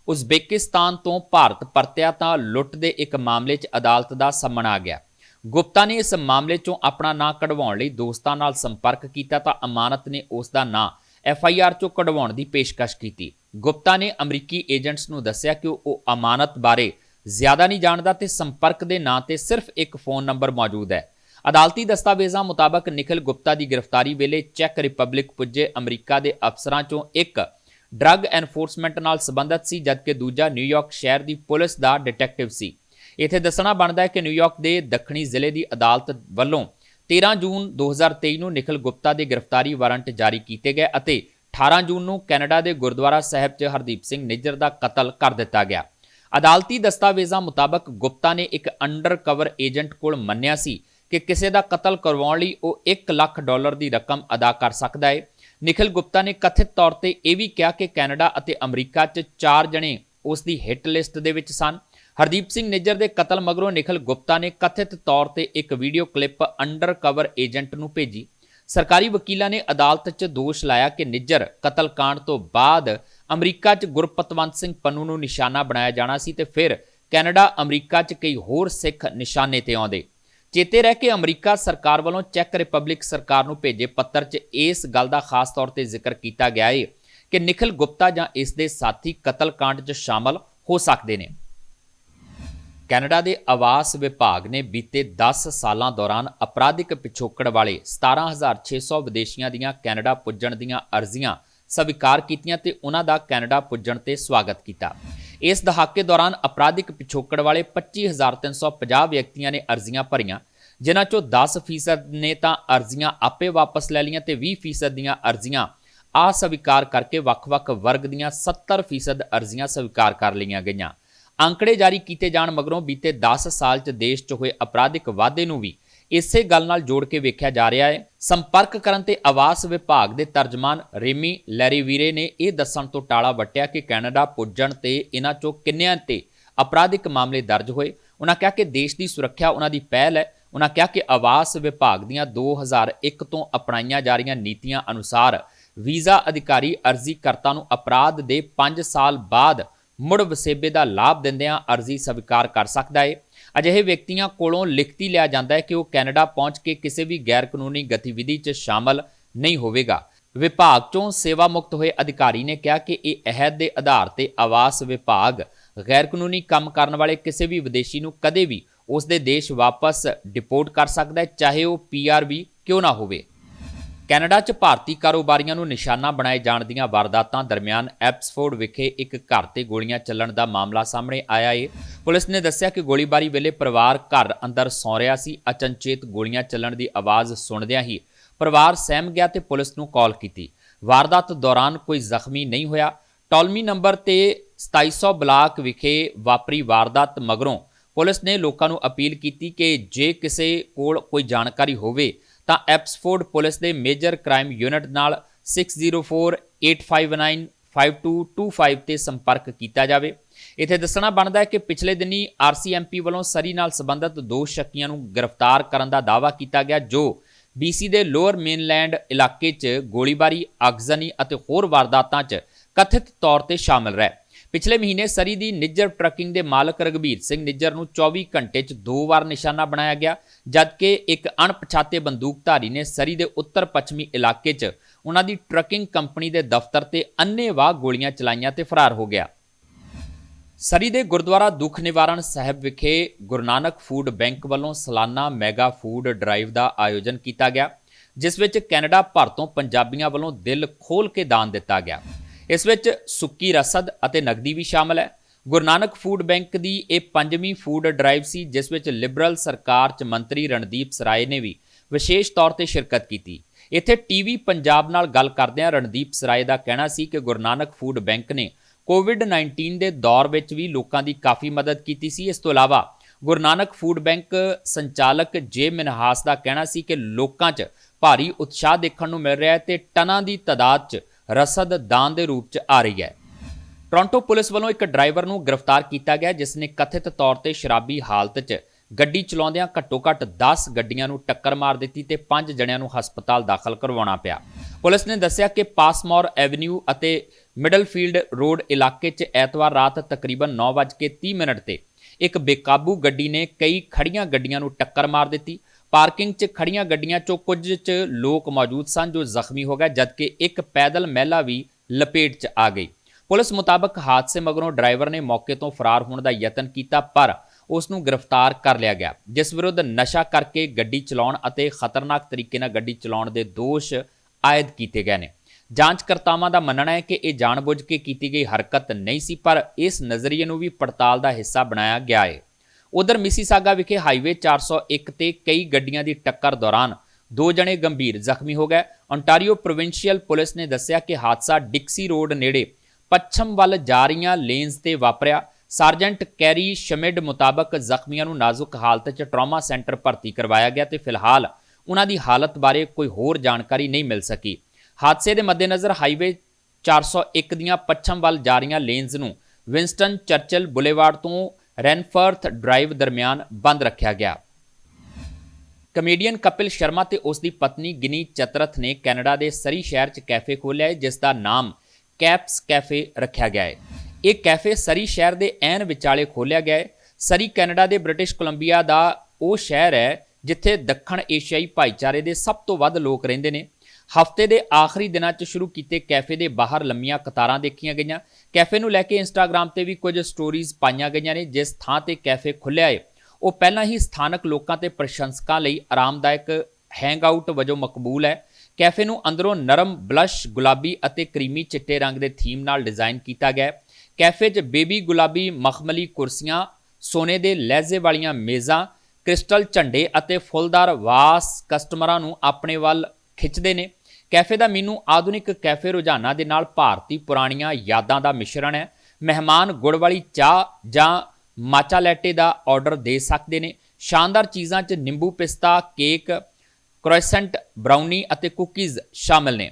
Speaker 1: ਉਜ਼ਬੇਕਿਸਤਾਨ ਤੋਂ ਭਾਰਤ ਪਰਤਿਆ ਤਾਂ ਲੁੱਟ ਦੇ ਇੱਕ ਮਾਮਲੇ 'ਚ ਅਦਾਲਤ ਦਾ ਸੰਮਣ ਆ ਗਿਆ। ਗੁਪਤਾ ਨੇ ਇਸ ਮਾਮਲੇ 'ਚੋਂ ਆਪਣਾ ਨਾਂ ਕਢਵਾਉਣ ਲਈ ਦੋਸਤਾਂ ਨਾਲ ਸੰਪਰਕ ਕੀਤਾ ਤਾਂ ਅਮਾਨਤ ਨੇ ਉਸ ਦਾ ਨਾਂ ਐਫ ਆਈ ਆਰ 'ਚੋਂ ਕਢਵਾਉਣ ਦੀ ਪੇਸ਼ਕਸ਼ ਕੀਤੀ। ਗੁਪਤਾ ਨੇ ਅਮਰੀਕੀ ਏਜੰਟਸ ਨੂੰ ਦੱਸਿਆ ਕਿ ਉਹ ਅਮਾਨਤ ਬਾਰੇ ਜ਼ਿਆਦਾ ਨਹੀਂ ਜਾਣਦਾ ਤੇ ਸੰਪਰਕ ਦੇ ਨਾਂ ਤੇ ਸਿਰਫ ਇੱਕ ਫੋਨ ਨੰਬਰ ਮੌਜੂਦ ਹੈ। ਅਦਾਲਤੀ ਦਸਤਾਵੇਜ਼ਾਂ ਮੁਤਾਬਕ ਨikhil ਗੁਪਤਾ ਦੀ ਗ੍ਰਿਫਤਾਰੀ ਵੇਲੇ ਚੈੱਕ ਰਿਪਬਲਿਕ ਪੁੱਜੇ ਅਮਰੀਕਾ ਦੇ ਅਫਸਰਾਂ 'ਚੋਂ ਇੱਕ ਡਰੱਗ ਐਨਫੋਰਸਮੈਂਟ ਨਾਲ ਸੰਬੰਧਿਤ ਸੀ, ਜਦਕਿ ਦੂਜਾ ਨਿਊਯਾਰਕ ਸ਼ਹਿਰ ਦੀ ਪੁਲਿਸ ਦਾ ਡਿਟੈਕਟਿਵ ਸੀ। ਇੱਥੇ ਦੱਸਣਾ ਬਣਦਾ ਹੈ ਕਿ ਨਿਊਯਾਰਕ ਦੇ ਦੱਖਣੀ ਜ਼ਿਲ੍ਹੇ ਦੀ ਅਦਾਲਤ ਵੱਲੋਂ 13 ਜੂਨ 2023 ਨੂੰ ਨikhil ਗੁਪਤਾ ਦੇ ਗ੍ਰਿਫਤਾਰੀ ਵਾਰੰਟ ਜਾਰੀ ਕੀਤੇ ਗਏ ਅਤੇ 18 ਜੂਨ ਨੂੰ ਕੈਨੇਡਾ ਦੇ ਗੁਰਦੁਆਰਾ ਸਾਹਿਬ 'ਚ ਹਰਦੀਪ ਸਿੰਘ ਨਿੱਜਰ ਦਾ ਕਤਲ ਕਰ ਦਿੱਤਾ ਗਿਆ। ਅਦਾਲਤੀ ਦਸਤਾਵੇਜ਼ਾਂ ਮੁਤਾਬਕ ਗੁਪਤਾ ਨੇ ਇੱਕ ਅੰਡਰ ਕਵਰ ਏਜੰਟ ਕੋਲ ਮੰਨਿਆ ਸੀ ਕਿ ਕਿਸੇ ਦਾ ਕਤਲ ਕਰਵਾਉਣ ਲਈ ਉਹ 1 ਲੱਖ ਡਾਲਰ ਦੀ ਰਕਮ ਅਦਾ ਕਰ ਸਕਦਾ ਹੈ। ਨikhil ਗੁਪਤਾ ਨੇ ਕਥਿਤ ਤੌਰ ਤੇ ਇਹ ਵੀ ਕਿਹਾ ਕਿ ਕੈਨੇਡਾ ਅਤੇ ਅਮਰੀਕਾ 'ਚ ਚਾਰ ਜਣੇ ਉਸ ਦੀ ਹਿੱਟ ਲਿਸਟ ਦੇ ਵਿੱਚ ਸਨ। ਹਰਦੀਪ ਸਿੰਘ ਨਿੱਜਰ ਦੇ ਕਤਲ ਮਗਰੋਂ ਨikhil ਗੁਪਤਾ ਨੇ ਕਥਿਤ ਤੌਰ ਤੇ ਇੱਕ video clip undercover agent ਨੂੰ ਭੇਜੀ। ਸਰਕਾਰੀ ਵਕੀਲਾਂ ਨੇ ਅਦਾਲਤ 'ਚ ਦੋਸ਼ ਲਾਇਆ ਕਿ ਨਿੱਜਰ ਕਤਲकांड ਤੋਂ ਬਾਅਦ ਅਮਰੀਕਾ 'ਚ ਗੁਰਪਤਵੰਤ ਸਿੰਘ ਪੰਨੂ ਨੂੰ ਨਿਸ਼ਾਨਾ ਬਣਾਇਆ ਜਾਣਾ ਸੀ ਤੇ ਫਿਰ ਕੈਨੇਡਾ ਅਮਰੀਕਾ 'ਚ ਕਈ ਹੋਰ ਸਿੱਖ ਨਿਸ਼ਾਨੇ ਤੇ ਆਉਂਦੇ। ਚੇਤੇ ਰਹਿ ਕੇ ਅਮਰੀਕਾ ਸਰਕਾਰ ਵੱਲੋਂ ਚੈੱਕ ਰਿਪਬਲਿਕ ਸਰਕਾਰ ਨੂੰ ਭੇਜੇ ਪੱਤਰ 'ਚ ਇਸ ਗੱਲ ਦਾ ਖਾਸ ਤੌਰ ਤੇ ਜ਼ਿਕਰ ਕੀਤਾ ਗਿਆ ਹੈ ਕਿ ਨikhil ਗੁਪਤਾ ਜਾਂ ਇਸ ਦੇ ਸਾਥੀ ਕਤਲकांड 'ਚ ਸ਼ਾਮਲ ਹੋ ਸਕਦੇ ਨੇ। ਕੈਨੇਡਾ ਦੇ ਆਵਾਸ ਵਿਭਾਗ ਨੇ ਬੀਤੇ 10 ਸਾਲਾਂ ਦੌਰਾਨ ਅਪਰਾਧਿਕ ਪਿਛੋਕੜ ਵਾਲੇ 17600 ਵਿਦੇਸ਼ੀਆਂ ਦੀਆਂ ਕੈਨੇਡਾ ਪੁੱਜਣ ਦੀਆਂ ਅਰਜ਼ੀਆਂ ਸਵੀਕਾਰ ਕੀਤੀਆਂ ਤੇ ਉਹਨਾਂ ਦਾ ਕੈਨੇਡਾ ਪੁੱਜਣ ਤੇ ਸਵਾਗਤ ਕੀਤਾ। ਇਸ ਦਹਾਕੇ ਦੌਰਾਨ ਅਪਰਾਧਿਕ ਪਿਛੋਕੜ ਵਾਲੇ 25350 ਵਿਅਕਤੀਆਂ ਨੇ ਅਰਜ਼ੀਆਂ ਭਰੀਆਂ ਜਿਨ੍ਹਾਂ ਚੋਂ 10% ਨੇ ਤਾਂ ਅਰਜ਼ੀਆਂ ਆਪੇ ਵਾਪਸ ਲੈ ਲਈਆਂ ਤੇ 20% ਦੀਆਂ ਅਰਜ਼ੀਆਂ ਅਸਵੀਕਾਰ ਕਰਕੇ ਵੱਖ-ਵੱਖ ਵਰਗ ਦੀਆਂ 70% ਅਰਜ਼ੀਆਂ ਸਵੀਕਾਰ ਕਰ ਲਈਆਂ ਗਈਆਂ। ਅੰਕੜੇ ਜਾਰੀ ਕੀਤੇ ਜਾਣ ਮਗਰੋਂ ਬੀਤੇ 10 ਸਾਲ 'ਚ ਦੇਸ਼ 'ਚ ਹੋਏ ਅਪਰਾਧਿਕ ਵਾਧੇ ਨੂੰ ਵੀ ਇਸੇ ਗੱਲ ਨਾਲ ਜੋੜ ਕੇ ਵੇਖਿਆ ਜਾ ਰਿਹਾ ਹੈ। ਸੰਪਰਕ ਕਰਨ ਤੇ ਆਵਾਸ ਵਿਭਾਗ ਦੇ ਤਰਜਮਾਨ ਰੇਮੀ ਲੈਰੀਵੀਰੇ ਨੇ ਇਹ ਦੱਸਣ ਤੋਂ ਟਾਲਾ ਵੱਟਿਆ ਕਿ ਕੈਨੇਡਾ, ਪੁੱਜਣ ਤੇ ਇਹਨਾਂ 'ਚੋਂ ਕਿੰਨਿਆਂ ਤੇ ਅਪਰਾਧਿਕ ਮਾਮਲੇ ਦਰਜ ਹੋਏ। ਉਹਨਾਂ ਕਿਹਾ ਕਿ ਦੇਸ਼ ਦੀ ਸੁਰੱਖਿਆ ਉਹਨਾਂ ਦੀ ਪਹਿਲ ਹੈ। ਉਹਨਾਂ ਕਿਹਾ ਕਿ ਆਵਾਸ ਵਿਭਾਗ ਦੀਆਂ 2001 ਤੋਂ ਅਪਣਾਈਆਂ ਜਾ ਰਹੀਆਂ ਨੀਤੀਆਂ ਅਨੁਸਾਰ ਵੀਜ਼ਾ ਅਧਿਕਾਰੀ ਅਰਜ਼ੀਕਰਤਾ ਨੂੰ ਅਪਰਾਧ ਦੇ 5 ਸਾਲ ਬਾਅਦ ਮੁੜ ਵਸੇਬੇ ਦਾ ਲਾਭ ਦਿੰਦਿਆਂ ਅਰਜ਼ੀ ਸਵੀਕਾਰ ਕਰ ਸਕਦਾ ਹੈ ਅਜਿਹੇ ਵਿਅਕਤੀਆਂ ਕੋਲੋਂ ਲਿਖਤੀ ਲਿਆ ਜਾਂਦਾ ਹੈ ਕਿ ਉਹ ਕੈਨੇਡਾ ਪਹੁੰਚ ਕੇ ਕਿਸੇ ਵੀ ਗੈਰ ਕਾਨੂੰਨੀ ਗਤੀਵਿਧੀ 'ਚ ਸ਼ਾਮਲ ਨਹੀਂ ਹੋਵੇਗਾ। ਵਿਭਾਗ 'ਚੋਂ ਸੇਵਾ ਮੁਕਤ ਹੋਏ ਅਧਿਕਾਰੀ ਨੇ ਕਿਹਾ ਕਿ ਇਹ ਅਹਿਦ ਦੇ ਆਧਾਰ ਤੇ ਆਵਾਸ ਵਿਭਾਗ ਗੈਰ ਕਾਨੂੰਨੀ ਕੰਮ ਕਰਨ ਵਾਲੇ ਕਿਸੇ ਵੀ ਵਿਦੇਸ਼ੀ ਨੂੰ ਕਦੇ ਵੀ ਉਸ ਦੇ ਦੇਸ਼ ਵਾਪਸ ਡਿਪੋਰਟ ਕਰ ਸਕਦਾ ਹੈ, ਚਾਹੇ ਉਹ ਪੀਆਰ ਵੀ ਕਿਉਂ ਨਾ ਹੋਵੇ। ਕੈਨੇਡਾ 'ਚ ਭਾਰਤੀ ਕਾਰੋਬਾਰੀਆਂ ਨੂੰ ਨਿਸ਼ਾਨਾ ਬਣਾਏ ਜਾਣ ਦੀਆਂ ਵਾਰਦਾਤਾਂ ਦਰਮਿਆਨ ਐਪਸਫੋਰਡ ਵਿਖੇ ਇੱਕ ਘਰ ਤੇ ਗੋਲੀਆਂ ਚੱਲਣ ਦਾ ਮਾਮਲਾ ਸਾਹਮਣੇ ਆਇਆ ਏ। ਪੁਲਿਸ ਨੇ ਦੱਸਿਆ ਕਿ ਗੋਲੀਬਾਰੀ ਵੇਲੇ ਪਰਿਵਾਰ ਘਰ ਅੰਦਰ ਸੌਂ ਰਿਹਾ ਸੀ, ਅਚਨਚੇਤ ਗੋਲੀਆਂ ਚੱਲਣ ਦੀ ਆਵਾਜ਼ ਸੁਣਦਿਆਂ ਹੀ ਪਰਿਵਾਰ ਸਹਿਮ ਗਿਆ ਤੇ ਪੁਲਿਸ ਨੂੰ ਕਾਲ ਕੀਤੀ। ਵਾਰਦਾਤ ਦੌਰਾਨ ਕੋਈ ਜ਼ਖਮੀ ਨਹੀਂ ਹੋਇਆ। ਟੋਲਮੀ ਨੰਬਰ ਤੇ 2700 ਬਲਾਕ ਵਿਖੇ ਵਾਪਰੀ ਵਾਰਦਾਤ ਮਗਰੋਂ ਪੁਲਿਸ ਨੇ ਲੋਕਾਂ ਨੂੰ ਅਪੀਲ ਕੀਤੀ ਕਿ ਜੇ ਕਿਸੇ ਕੋਲ ਕੋਈ ਜਾਣਕਾਰੀ ਹੋਵੇ, ਤਾਂ ਐਪਸਫੋਰਡ ਪੁਲਿਸ ਦੇ ਮੇਜਰ ਕ੍ਰਾਈਮ ਯੂਨਿਟ ਨਾਲ 6048595225 ਤੇ ਸੰਪਰਕ ਕੀਤਾ ਜਾਵੇ। ਇੱਥੇ ਦੱਸਣਾ ਬਣਦਾ ਹੈ ਕਿ ਪਿਛਲੇ ਦਿਨੀ ਆਰਸੀਐਮਪੀ ਵੱਲੋਂ ਸਰੀ ਨਾਲ ਸੰਬੰਧਿਤ ਦੋ ਸ਼ੱਕੀਆਂ ਨੂੰ ਗ੍ਰਿਫਤਾਰ ਕਰਨ ਦਾ ਦਾਅਵਾ ਕੀਤਾ ਗਿਆ, ਜੋ BC ਦੇ ਲੋਅਰ ਮੇਨਲੈਂਡ ਇਲਾਕੇ 'ਚ ਗੋਲੀਬਾਰੀ ਅਗਜ਼ਨੀ ਅਤੇ ਹੋਰ ਵਾਰਦਾਤਾਂ 'ਚ ਕਥਿਤ ਤੌਰ ਤੇ ਸ਼ਾਮਲ ਰਹਿ। ਪਿਛਲੇ ਮਹੀਨੇ ਸਰੀ ਦੀ ਨਿੱਜਰ ਟਰੱਕਿੰਗ ਦੇ ਮਾਲਕ ਰਗਵੀਰ ਸਿੰਘ ਨਿੱਜਰ ਨੂੰ 24 ਘੰਟੇ 'ਚ ਦੋ ਵਾਰ ਨਿਸ਼ਾਨਾ ਬਣਾਇਆ ਗਿਆ, ਜਦਕਿ ਇੱਕ ਅਣਪਛਾਤੇ ਬੰਦੂਕਧਾਰੀ ਨੇ ਸਰੀ ਦੇ ਉੱਤਰ ਪੱਛਮੀ ਇਲਾਕੇ 'ਚ ਉਹਨਾਂ ਦੀ ਟਰੱਕਿੰਗ ਕੰਪਨੀ ਦੇ ਦਫ਼ਤਰ ਤੇ ਅੰਨ੍ਹੇਵਾਹ ਗੋਲੀਆਂ ਚਲਾਈਆਂ ਤੇ ਫਰਾਰ ਹੋ ਗਿਆ। ਸਰੀ ਦੇ ਗੁਰਦੁਆਰਾ ਦੁੱਖ ਨਿਵਾਰਨ ਸਾਹਿਬ ਵਿਖੇ ਗੁਰੂ ਨਾਨਕ ਫੂਡ ਬੈਂਕ ਵੱਲੋਂ ਸਾਲਾਨਾ ਮੈਗਾ ਫੂਡ ਡਰਾਈਵ ਦਾ ਆਯੋਜਨ ਕੀਤਾ ਗਿਆ, ਜਿਸ ਵਿੱਚ ਕੈਨੇਡਾ ਭਰ ਤੋਂ ਪੰਜਾਬੀਆਂ ਵੱਲੋਂ ਦਿਲ ਖੋਲ ਕੇ ਦਾਨ ਦਿੱਤਾ ਗਿਆ। ਇਸ ਵਿੱਚ ਸੁੱਕੀ ਰਸਦ ਅਤੇ ਨਗਦੀ ਵੀ ਸ਼ਾਮਲ ਹੈ। ਗੁਰੂ ਨਾਨਕ ਫੂਡ ਬੈਂਕ ਦੀ ਇਹ ਪੰਜਵੀਂ ਫੂਡ ਡਰਾਈਵ ਸੀ, ਜਿਸ ਵਿੱਚ ਲਿਬਰਲ ਸਰਕਾਰ ਚ ਮੰਤਰੀ ਰਣਦੀਪ ਸਰਾਏ ਨੇ ਵੀ ਵਿਸ਼ੇਸ਼ ਤੌਰ ਤੇ ਸ਼ਿਰਕਤ ਕੀਤੀ। ਇੱਥੇ ਟੀਵੀ ਪੰਜਾਬ ਨਾਲ ਗੱਲ ਕਰਦਿਆਂ ਰਣਦੀਪ ਸਰਾਏ ਦਾ ਕਹਿਣਾ ਸੀ ਕਿ ਗੁਰੂ ਨਾਨਕ ਫੂਡ ਬੈਂਕ ਨੇ ਕੋਵਿਡ-19 ਦੇ ਦੌਰ ਵਿੱਚ ਵੀ ਲੋਕਾਂ ਦੀ ਕਾਫੀ ਮਦਦ ਕੀਤੀ ਸੀ। ਇਸ ਤੋਂ ਇਲਾਵਾ ਗੁਰੂ ਨਾਨਕ ਫੂਡ ਬੈਂਕ ਸੰਚਾਲਕ ਜੇ ਮਿਨਹਾਸ ਦਾ ਕਹਿਣਾ ਸੀ ਕਿ ਲੋਕਾਂ 'ਚ ਭਾਰੀ ਉਤਸ਼ਾਹ ਦੇਖਣ ਨੂੰ ਮਿਲ ਰਿਹਾ ਹੈ ਤੇ ਟਨਾਂ ਦੀ ਤਾਦਾਦ 'ਚ ਰਸਦ ਦਾਨ ਦੇ ਰੂਪ 'ਚ ਆ ਰਹੀ ਹੈ। ਟੋਰਾਂਟੋ ਪੁਲਿਸ ਵੱਲੋਂ ਇੱਕ ਡਰਾਈਵਰ ਨੂੰ ਗ੍ਰਿਫਤਾਰ ਕੀਤਾ ਗਿਆ, ਜਿਸ ਨੇ ਕਥਿਤ ਤੌਰ ਤੇ ਸ਼ਰਾਬੀ ਹਾਲਤ 'ਚ ਗੱਡੀ ਚਲਾਉਂਦਿਆਂ ਘੱਟੋ-ਘੱਟ 10 ਗੱਡੀਆਂ ਨੂੰ ਟੱਕਰ ਮਾਰ ਦਿੱਤੀ ਤੇ 5 ਜਣਿਆਂ ਨੂੰ ਹਸਪਤਾਲ ਦਾਖਲ ਕਰਵਾਉਣਾ ਪਿਆ। ਪੁਲਿਸ ਨੇ ਦੱਸਿਆ ਕਿ ਪਾਸਮੌਰ ਐਵਨਿਊ ਅਤੇ ਮਿਡਲਫੀਲਡ ਰੋਡ ਇਲਾਕੇ 'ਚ ਐਤਵਾਰ ਰਾਤ ਤਕਰੀਬਨ 9:30 ਮਿੰਟ ਤੇ ਇੱਕ ਬੇਕਾਬੂ ਗੱਡੀ ਨੇ ਕਈ ਖੜੀਆਂ ਗੱਡੀਆਂ ਨੂੰ ਟੱਕਰ ਮਾਰ ਦਿੱਤੀ। ਪਾਰਕਿੰਗ 'ਚ ਖੜੀਆਂ ਗੱਡੀਆਂ 'ਚੋਂ ਕੁਝ 'ਚ ਲੋਕ ਮੌਜੂਦ ਸਨ ਜੋ ਜ਼ਖਮੀ ਹੋ ਗਏ, ਜਦਕਿ ਇੱਕ ਪੈਦਲ ਮਹਿਲਾ ਵੀ ਲਪੇਟ 'ਚ ਆ ਗਈ। ਪੁਲਿਸ ਮੁਤਾਬਕ ਹਾਦਸੇ ਮਗਰੋਂ ਡਰਾਈਵਰ ਨੇ ਮੌਕੇ ਤੋਂ ਫਰਾਰ ਹੋਣ ਦਾ ਯਤਨ ਕੀਤਾ, ਪਰ ਉਸ ਨੂੰ ਗ੍ਰਿਫਤਾਰ ਕਰ ਲਿਆ ਗਿਆ, ਜਿਸ ਵਿਰੁੱਧ ਨਸ਼ਾ ਕਰਕੇ ਗੱਡੀ ਚਲਾਉਣ ਅਤੇ ਖਤਰਨਾਕ ਤਰੀਕੇ ਨਾਲ ਗੱਡੀ ਚਲਾਉਣ ਦੇ ਦੋਸ਼ ਆਇਦ ਕੀਤੇ ਗਏ ਨੇ। ਜਾਂਚਕਰਤਾਵਾਂ ਦਾ ਮੰਨਣਾ ਹੈ ਕਿ ਇਹ ਜਾਣਬੁੱਝ ਕੇ ਕੀਤੀ ਗਈ ਹਰਕਤ ਨਹੀਂ ਸੀ, ਪਰ ਇਸ ਨਜ਼ਰੀਏ ਨੂੰ ਵੀ ਪੜਤਾਲ ਦਾ ਹਿੱਸਾ ਬਣਾਇਆ ਗਿਆ ਹੈ। ਉਧਰ ਮਿਸੀਸਾਗਾ ਵਿਖੇ ਹਾਈਵੇ 401 ਤੇ ਕਈ ਗੱਡੀਆਂ ਦੀ ਟੱਕਰ ਦੌਰਾਨ ਦੋ ਜਣੇ ਗੰਭੀਰ ਜ਼ਖਮੀ ਹੋ ਗਏ। ontario ਪ੍ਰੋਵਿੰਸ਼ੀਅਲ ਪੁਲਿਸ ਨੇ ਦੱਸਿਆ ਕਿ ਹਾਦਸਾ ਡਿਕਸੀ ਰੋਡ ਨੇੜੇ ਪੱਛਮ ਵੱਲ ਜਾ ਰਹੀਆਂ ਲੇਨਸ ਤੇ ਵਾਪਰਿਆ। ਸਰਜੈਂਟ ਕੈਰੀ ਸ਼ਮਿਡ ਮੁਤਾਬਕ ਜ਼ਖਮੀਆਂ ਨੂੰ ਨਾਜ਼ੁਕ ਹਾਲਤ 'ਚ ਟਰਾਮਾ ਸੈਂਟਰ ਭਰਤੀ ਕਰਵਾਇਆ ਗਿਆ ਤੇ ਫਿਲਹਾਲ ਉਹਨਾਂ ਦੀ ਹਾਲਤ ਬਾਰੇ ਕੋਈ ਹੋਰ ਜਾਣਕਾਰੀ ਨਹੀਂ ਮਿਲ ਸਕੀ। ਹਾਦਸੇ ਦੇ ਮੱਦੇਨਜ਼ਰ ਹਾਈਵੇ 401 ਦੀਆਂ ਪੱਛਮ ਵੱਲ ਜਾ ਰਹੀਆਂ ਲੇਨਸ ਨੂੰ ਵਿੰਸਟਨ ਚਰਚਲ ਬੁਲੇਵਾਰਡ ਤੋਂ ਰੈਨਫਰਥ ਡਰਾਈਵ ਦਰਮਿਆਨ ਬੰਦ ਰੱਖਿਆ ਗਿਆ। ਕਮੇਡੀਅਨ ਕਪਿਲ ਸ਼ਰਮਾ ਤੇ ਉਸ ਦੀ ਪਤਨੀ ਗਿਨੀ ਚਤਰਥ ਨੇ ਕੈਨੇਡਾ ਦੇ ਸਰੀ ਸ਼ਹਿਰ 'ਚ ਕੈਫੇ ਖੋਲ੍ਹਿਆ ਹੈ, ਜਿਸ ਦਾ ਨਾਮ ਕੈਪਸ ਕੈਫੇ ਰੱਖਿਆ ਗਿਆ ਹੈ। ਇਹ ਕੈਫੇ ਸਰੀ ਸ਼ਹਿਰ ਦੇ ਐਨ ਵਿਚਾਲੇ ਖੋਲ੍ਹਿਆ ਗਿਆ ਹੈ। ਸਰੀ ਕੈਨੇਡਾ ਦੇ ਬ੍ਰਿਟਿਸ਼ ਕੋਲੰਬੀਆ ਦਾ ਉਹ ਸ਼ਹਿਰ ਹੈ, ਜਿੱਥੇ ਦੱਖਣ ਏਸ਼ੀਆਈ ਭਾਈਚਾਰੇ ਦੇ ਸਭ ਤੋਂ ਵੱਧ ਲੋਕ ਰਹਿੰਦੇ ਨੇ। ਹਫ਼ਤੇ ਦੇ ਆਖਰੀ ਦਿਨਾਂ 'ਚ ਸ਼ੁਰੂ ਕੀਤੇ ਕੈਫੇ ਦੇ ਬਾਹਰ ਲੰਮੀਆਂ ਕਤਾਰਾਂ ਦੇਖੀਆਂ ਗਈਆਂ। ਕੈਫੇ ਨੂੰ ਲੈ ਕੇ ਇੰਸਟਾਗ੍ਰam ਤੇ ਵੀ ਕੁਝ ਸਟੋਰੀਜ਼ ਪਾਈਆਂ ਗਈਆਂ ਨੇ। ਜਿਸ ਥਾਂ ਤੇ ਕੈਫੇ ਖੁੱਲਿਆ ਏ, ਉਹ ਪਹਿਲਾਂ ਹੀ ਸਥਾਨਕ ਲੋਕਾਂ ਤੇ ਪ੍ਰਸ਼ੰਸਕਾਂ ਲਈ ਆਰਾਮਦਾਇਕ ਹੈਂਗਆਊਟ ਵਜੋਂ ਮਕਬੂਲ ਹੈ। ਕੈਫੇ ਨੂੰ ਅੰਦਰੋਂ ਨਰਮ ਬਲਸ਼, ਗੁਲਾਬੀ ਅਤੇ ਕਰੀਮੀ ਚਿੱਟੇ ਰੰਗ ਦੇ ਥੀਮ ਨਾਲ ਡਿਜ਼ਾਈਨ ਕੀਤਾ ਗਿਆ ਹੈ। ਕੈਫੇ 'ਚ ਬੇਬੀ ਗੁਲਾਬੀ ਮਖਮਲੀ ਕੁਰਸੀਆਂ, ਸੋਨੇ ਦੇ ਲਹਿਜ਼ੇ ਵਾਲੀਆਂ ਮੇਜ਼ਾਂ, ਕ੍ਰਿਸਟਲ ਝੰਡੇ ਅਤੇ ਫੁੱਲਦਾਰ ਵਾਸ ਕਸਟਮਰਾਂ ਨੂੰ ਆਪਣੇ ਵੱਲ ਖਿੱਚਦੇ ਨੇ। ਕੈਫੇ ਦਾ ਮੀਨੂ ਆਧੁਨਿਕ ਕੈਫੇ ਰੁਝਾਨਾਂ ਦੇ ਨਾਲ ਭਾਰਤੀ ਪੁਰਾਣੀਆਂ ਯਾਦਾਂ ਦਾ ਮਿਸ਼ਰਣ ਹੈ। ਮਹਿਮਾਨ ਗੁੜ ਵਾਲੀ ਚਾਹ ਜਾਂ ਮਾਚਾ ਲੈਟੇ ਦਾ ਆਰਡਰ ਦੇ ਸਕਦੇ ਨੇ। ਸ਼ਾਨਦਾਰ ਚੀਜ਼ਾਂ 'ਚ ਨਿੰਬੂ ਪਿਸਤਾ, ਕੇਕ ਕ੍ਰੋਇਸੈਂਟ ਬ੍ਰਾਊਨੀ ਅਤੇ ਕੁਕੀਜ਼ ਸ਼ਾਮਲ ਨੇ।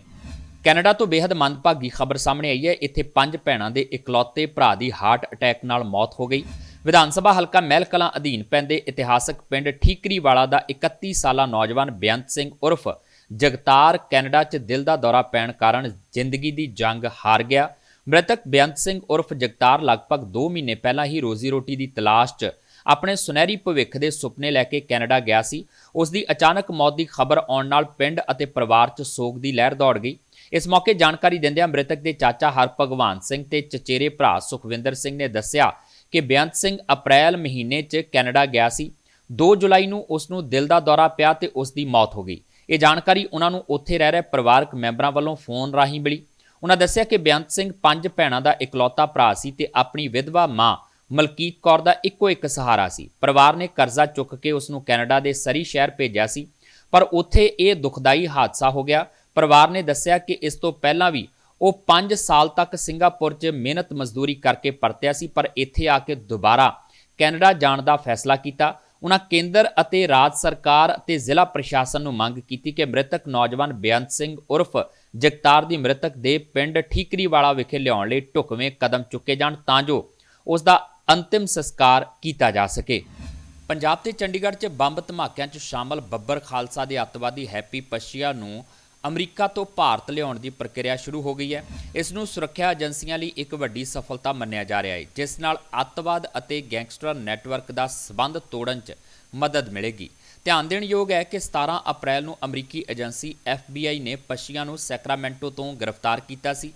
Speaker 1: ਕੈਨੇਡਾ ਤੋਂ ਬੇहद ਮੰਦਭਾਗੀ ਖਬਰ ਸਾਹਮਣੇ ਆਈ ਹੈ। ਇੱਥੇ ਪੰਜ ਭੈਣਾਂ ਦੇ ਇਕਲੌਤੇ ਭਰਾ ਦੀ ਹਾਰਟ ਅਟੈਕ ਨਾਲ ਮੌਤ ਹੋ ਗਈ। ਵਿਧਾਨ ਸਭਾ ਹਲਕਾ ਮਹਿਲ ਕਲਾਂ ਅਧੀਨ ਪੈਂਦੇ ਇਤਿਹਾਸਕ ਪਿੰਡ ਠੀਕਰੀਵਾਲਾ ਦਾ 31 ਸਾਲਾ ਨੌਜਵਾਨ ਬੇਅੰਤ ਸਿੰਘ ਉਰਫ ਜਗਤਾਰ ਕੈਨੇਡਾ 'ਚ ਦਿਲ ਦਾ ਦੌਰਾ ਪੈਣ ਕਾਰਨ ਜ਼ਿੰਦਗੀ ਦੀ ਜੰਗ ਹਾਰ ਗਿਆ। ਮ੍ਰਿਤਕ ਬੇਅੰਤ ਸਿੰਘ ਉਰਫ ਜਗਤਾਰ ਲਗਭਗ 2 ਮਹੀਨੇ ਪਹਿਲਾਂ ਹੀ ਰੋਜ਼ੀ ਰੋਟੀ ਦੀ ਤਲਾਸ਼ 'ਚ ਆਪਣੇ ਸੁਨਹਿਰੀ ਭਵਿੱਖ ਦੇ ਸੁਪਨੇ ਲੈ ਕੇ ਕੈਨੇਡਾ ਗਿਆ ਸੀ। ਉਸ ਦੀ ਅਚਾਨਕ ਮੌਤ ਦੀ ਖਬਰ ਆਉਣ ਨਾਲ ਪਿੰਡ ਅਤੇ ਪਰਿਵਾਰ 'ਚ ਸੋਗ ਦੀ ਲਹਿਰ ਦੌੜ ਗਈ। ਇਸ ਮੌਕੇ ਜਾਣਕਾਰੀ ਦਿੰਦਿਆਂ ਮ੍ਰਿਤਕ ਦੇ ਚਾਚਾ ਹਰਭਗਵਾਨ ਸਿੰਘ ਤੇ ਚਚੇਰੇ ਭਰਾ ਸੁਖਵਿੰਦਰ ਸਿੰਘ ਨੇ ਦੱਸਿਆ ਕਿ ਬੇਅੰਤ ਸਿੰਘ ਅਪ੍ਰੈਲ ਮਹੀਨੇ 'ਚ ਕੈਨੇਡਾ ਗਿਆ ਸੀ। 2 ਜੁਲਾਈ ਨੂੰ ਉਸ ਨੂੰ ਦਿਲ ਦਾ ਦੌਰਾ ਪਿਆ ਤੇ ਉਸ ਦੀ ਮੌਤ ਹੋ ਗਈ। ਇਹ ਜਾਣਕਾਰੀ ਉਹਨਾਂ ਨੂੰ ਉੱਥੇ ਰਹਿ ਰਹੇ ਪਰਿਵਾਰਕ ਮੈਂਬਰਾਂ ਵੱਲੋਂ ਫੋਨ ਰਾਹੀਂ ਮਿਲੀ। ਉਹਨਾਂ ਦੱਸਿਆ ਕਿ ਬੇਅੰਤ ਸਿੰਘ ਪੰਜ ਭੈਣਾਂ ਦਾ ਇਕਲੌਤਾ ਭਰਾ ਸੀ ਤੇ ਆਪਣੀ ਵਿਧਵਾ ਮਾਂ ਮਲਕੀਤ ਕੌਰ ਦਾ ਇੱਕੋ ਇੱਕ ਸਹਾਰਾ ਸੀ। ਪਰਿਵਾਰ ਨੇ ਕਰਜ਼ਾ ਚੁੱਕ ਕੇ ਉਸ ਨੂੰ ਕੈਨੇਡਾ ਦੇ ਸਰੀ ਸ਼ਹਿਰ ਭੇਜਿਆ ਸੀ, ਪਰ ਉੱਥੇ ਇਹ ਦੁਖਦਾਈ ਹਾਦਸਾ ਹੋ ਗਿਆ। ਪਰਿਵਾਰ ਨੇ ਦੱਸਿਆ ਕਿ ਇਸ ਤੋਂ ਪਹਿਲਾਂ ਵੀ ਉਹ 5 ਸਾਲ ਤੱਕ ਸਿੰਗਾਪੁਰ 'ਚ ਮਿਹਨਤ ਮਜ਼ਦੂਰੀ ਕਰਕੇ ਪਰਤਿਆ ਸੀ, ਪਰ ਇੱਥੇ ਆ ਕੇ ਦੁਬਾਰਾ ਕੈਨੇਡਾ ਜਾਣ ਦਾ ਫੈਸਲਾ ਕੀਤਾ। ਉਹਨਾਂ ਕੇਂਦਰ ਅਤੇ ਰਾਜ ਸਰਕਾਰ ਅਤੇ ਜ਼ਿਲ੍ਹਾ ਪ੍ਰਸ਼ਾਸਨ ਨੂੰ ਮੰਗ ਕੀਤੀ ਕਿ ਮ੍ਰਿਤਕ ਨੌਜਵਾਨ ਬੇਅੰਤ ਸਿੰਘ ਉਰਫ ਜਗਤਾਰ ਦੀ ਮ੍ਰਿਤਕ ਦੇ ਪਿੰਡ ਠੀਕਰੀਵਾਲਾ ਵਿਖੇ ਲਿਆਉਣ ਲਈ ਢੁਕਵੇਂ ਕਦਮ ਚੁੱਕੇ ਜਾਣ ਤਾਂ ਜੋ ਉਸ ਦਾ ਅੰਤਿਮ ਸੰਸਕਾਰ ਕੀਤਾ ਜਾ ਸਕੇ। ਪੰਜਾਬ ਤੇ ਚੰਡੀਗੜ੍ਹ 'ਚ ਬੰਬ ਧਮਾਕਿਆਂ 'ਚ ਸ਼ਾਮਲ ਬੱਬਰ ਖਾਲਸਾ ਦੇ ਅੱਤਵਾਦੀ ਹੈਪੀ ਪਸ਼ੀਆ ਨੂੰ ਅਮਰੀਕਾ ਤੋਂ ਭਾਰਤ ਲਿਆਉਣ ਦੀ ਪ੍ਰਕਿਰਿਆ ਸ਼ੁਰੂ ਹੋ ਗਈ ਹੈ। ਇਸ ਨੂੰ ਸੁਰੱਖਿਆ ਏਜੰਸੀਆਂ ਲਈ ਇੱਕ ਵੱਡੀ ਸਫਲਤਾ ਮੰਨਿਆ ਜਾ ਰਿਹਾ ਹੈ, ਜਿਸ ਨਾਲ ਅੱਤਵਾਦ ਅਤੇ ਗੈਂਗਸਟਰ ਨੈਟਵਰਕ ਦਾ ਸਬੰਧ ਤੋੜਨ 'ਚ ਮਦਦ ਮਿਲੇਗੀ। ਧਿਆਨ ਦੇਣ ਯੋਗ ਹੈ ਕਿ 17 ਅਪ੍ਰੈਲ ਨੂੰ ਅਮਰੀਕੀ ਏਜੰਸੀ FBI ਨੇ ਪਸ਼ੀਆ ਨੂੰ ਸੈਕਰਾਮੈਂਟੋ ਤੋਂ ਗ੍ਰਿਫਤਾਰ ਕੀਤਾ ਸੀ।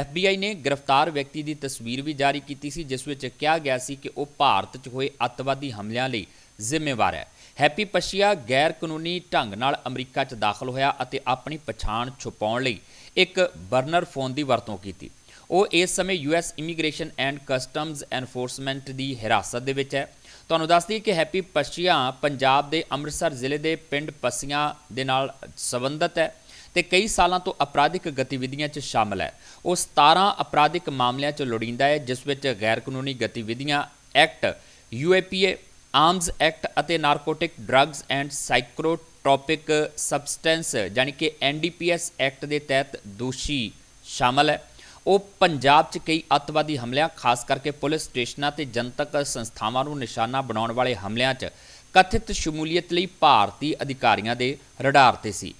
Speaker 1: FBI ਨੇ ਗ੍ਰਿਫਤਾਰ ਵਿਅਕਤੀ ਦੀ ਤਸਵੀਰ ਵੀ ਜਾਰੀ ਕੀਤੀ ਸੀ, ਜਿਸ ਵਿੱਚ ਕਿਹਾ ਗਿਆ ਸੀ ਕਿ ਉਹ ਭਾਰਤ 'ਚ ਹੋਏ ਅੱਤਵਾਦੀ ਹਮਲਿਆਂ ਲਈ ਜ਼ਿੰਮੇਵਾਰ ਹੈ। ਹੈਪੀ ਪਸ਼ੀਆ ਗੈਰ ਕਾਨੂੰਨੀ ਢੰਗ ਨਾਲ ਅਮਰੀਕਾ 'ਚ ਦਾਖਲ ਹੋਇਆ ਅਤੇ ਆਪਣੀ ਪਛਾਣ ਛੁਪਾਉਣ ਲਈ ਇੱਕ ਬਰਨਰ ਫੋਨ ਦੀ ਵਰਤੋਂ ਕੀਤੀ। ਉਹ ਇਸ ਸਮੇਂ US immigration and customs enforcement ਦੀ ਹਿਰਾਸਤ ਦੇ ਵਿੱਚ ਹੈ। ਤੁਹਾਨੂੰ ਦੱਸ ਦਈਏ ਕਿ ਹੈਪੀ ਪਸ਼ੀਆ ਪੰਜਾਬ ਦੇ ਅੰਮ੍ਰਿਤਸਰ ਜ਼ਿਲ੍ਹੇ ਦੇ ਪਿੰਡ ਪਸੀਆਂ ਦੇ ਨਾਲ ਸੰਬੰਧਿਤ ਹੈ ਤੇ ਕਈ ਸਾਲਾਂ ਤੋਂ ਅਪਰਾਧਿਕ ਗਤੀਵਿਧੀਆਂ 'ਚ ਸ਼ਾਮਲ ਹੈ। ਉਹ 17 ਅਪਰਾਧਿਕ ਮਾਮਲਿਆਂ 'ਚ ਲੋੜੀਂਦਾ ਹੈ, ਜਿਸ ਵਿੱਚ ਗੈਰ ਕਾਨੂੰਨੀ ਗਤੀਵਿਧੀਆਂ ਐਕਟ ਯੂਏਪੀਏ ਆਰਮਸ ਐਕਟ ਅਤੇ narcotic drugs and psychotropic substance, ਯਾਨੀ ਕਿ ਐਨਡੀਪੀਐਸ ਐਕਟ ਦੇ ਤਹਿਤ ਦੋਸ਼ੀ ਸ਼ਾਮਲ ਹੈ। ਉਹ ਪੰਜਾਬ 'ਚ ਕਈ ਅੱਤਵਾਦੀ ਹਮਲਿਆਂ, ਖਾਸ ਕਰਕੇ ਪੁਲਿਸ ਸਟੇਸ਼ਨਾਂ ਤੇ ਜਨਤਕ ਸੰਸਥਾਵਾਂ ਨੂੰ ਨਿਸ਼ਾਨਾ ਬਣਾਉਣ ਵਾਲੇ ਹਮਲਿਆਂ 'ਚ ਕਥਿਤ ਸ਼ਮੂਲੀਅਤ ਲਈ ਭਾਰਤੀ ਅਧਿਕਾਰੀਆਂ ਦੇ ਰਡਾਰ ਤੇ ਸੀ।